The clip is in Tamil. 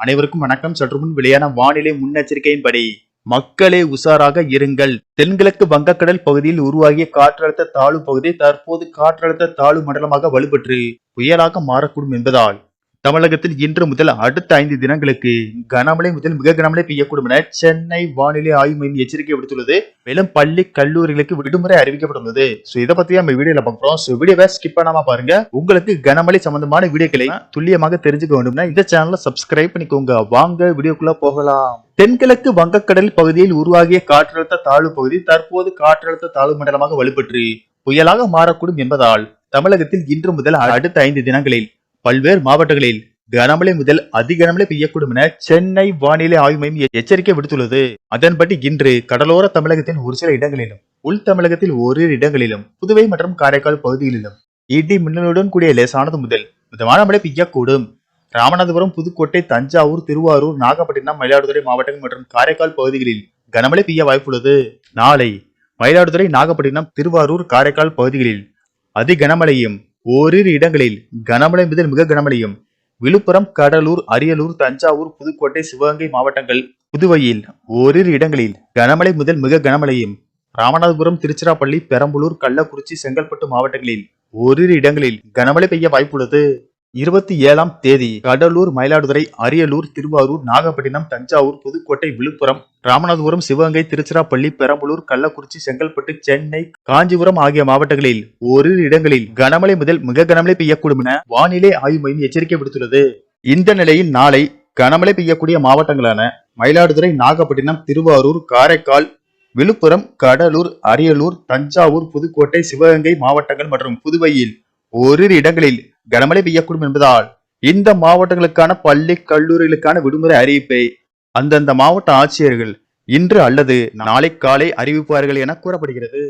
அனைவருக்கும் வணக்கம். சற்று முன் வெளியான வானிலை முன்னெச்சரிக்கையின்படி மக்களே உஷாராக இருங்கள். தென்கிழக்கு வங்கக்கடல் பகுதியில் உருவாகிய காற்றழுத்த தாழ்வு பகுதி தற்போது காற்றழுத்த தாழ்வு மண்டலமாக வலுப்பெற்று புயலாக மாறக்கூடும் என்பதால் தமிழகத்தில் இன்று முதல் அடுத்த ஐந்து தினங்களுக்கு கனமழை முதல் மிக கனமழை பெய்யக்கூடும் என சென்னை வானிலை ஆய்வு மையம் எச்சரிக்கை விடுத்துள்ளது. மேலும் பள்ளி கல்லூரிகளுக்கு விடுமுறை அறிவிக்கப்பட்டுள்ளது. சோ இதை பத்தி நம்ம வீடியோல பாக்குறோம் சோ வீடியோவை ஸ்கிப் பண்ணாம பாருங்க. உங்களுக்கு கனமழை சம்பந்தமான வீடியோக்களை துல்லியமாக தெரிஞ்சுக்க வேண்டும்னா இந்த சேனலை சப்ஸ்கிரைப் பண்ணிக்கோங்க. வாங்க வீடியோக்குள்ள போகலாம். தென்கிழக்கு வங்கக்கடல் பகுதியில் உருவாகிய காற்றழுத்த தாழ்வு பகுதி தற்போது காற்றழுத்த தாழ்வு மண்டலமாக வலுப்பெற்று புயலாக மாறக்கூடும் என்பதால் தமிழகத்தில் இன்று முதல் அடுத்த ஐந்து தினங்களில் பல்வேறு மாவட்டங்களில் கனமழை முதல் அதி கனமழை பெய்யக்கூடும் என சென்னை வானிலை ஆய்வு மையம் எச்சரிக்கை விடுத்துள்ளது. அதன்படி இன்று கடலோர தமிழகத்தின் ஒரு சில இடங்களிலும் உள் தமிழகத்தில் ஓரிரு இடங்களிலும் புதுவை மற்றும் காரைக்கால் பகுதிகளிலும் இடி மின்னலுடன் கூடிய லேசானது முதல் மிதமான மழை பெய்யக்கூடும். ராமநாதபுரம் புதுக்கோட்டை தஞ்சாவூர் திருவாரூர் நாகப்பட்டினம் மயிலாடுதுறை மாவட்டங்கள் மற்றும் காரைக்கால் பகுதிகளில் கனமழை பெய்ய வாய்ப்புள்ளது. நாளை மயிலாடுதுறை நாகப்பட்டினம் திருவாரூர் காரைக்கால் பகுதிகளில் அதி கனமழையும் ஓரிரு இடங்களில் கனமழை முதல் மிக கனமழையும். விழுப்புரம் கடலூர் அரியலூர் தஞ்சாவூர் புதுக்கோட்டை சிவகங்கை மாவட்டங்கள் புதுவையில் ஓரிரு இடங்களில் கனமழை முதல் மிக கனமழையும். ராமநாதபுரம் திருச்சிராப்பள்ளி பெரம்பலூர் கள்ளக்குறிச்சி செங்கல்பட்டு மாவட்டங்களில் ஓரிரு இடங்களில் கனமழை பெய்ய வாய்ப்புள்ளது. இருபத்தி ஏழாம் தேதி கடலூர் மயிலாடுதுறை அரியலூர் திருவாரூர் நாகப்பட்டினம் தஞ்சாவூர் புதுக்கோட்டை விழுப்புரம் ராமநாதபுரம் சிவகங்கை திருச்சிராப்பள்ளி பெரம்பலூர் கள்ளக்குறிச்சி செங்கல்பட்டு சென்னை காஞ்சிபுரம் ஆகிய மாவட்டங்களில் ஓரிரு இடங்களில் கனமழை முதல் மிக கனமழை பெய்யக்கூடும் என வானிலை ஆய்வு மையம் எச்சரிக்கை விடுத்துள்ளது. இந்த நிலையில் நாளை கனமழை பெய்யக்கூடிய மாவட்டங்களான மயிலாடுதுறை நாகப்பட்டினம் திருவாரூர் காரைக்கால் விழுப்புரம் கடலூர் அரியலூர் தஞ்சாவூர் புதுக்கோட்டை சிவகங்கை மாவட்டங்கள் மற்றும் புதுவையில் ஓரிரு இடங்களில் கனமழை பெய்யக்கூடும் என்பதால் இந்த மாவட்டங்களுக்கான பள்ளி கல்லூரிகளுக்கான விடுமுறை அறிவிப்பை அந்தந்த மாவட்ட ஆட்சியர்கள் இன்று அல்லது நாளை காலை அறிவிப்பார்கள் என கூறப்படுகிறது.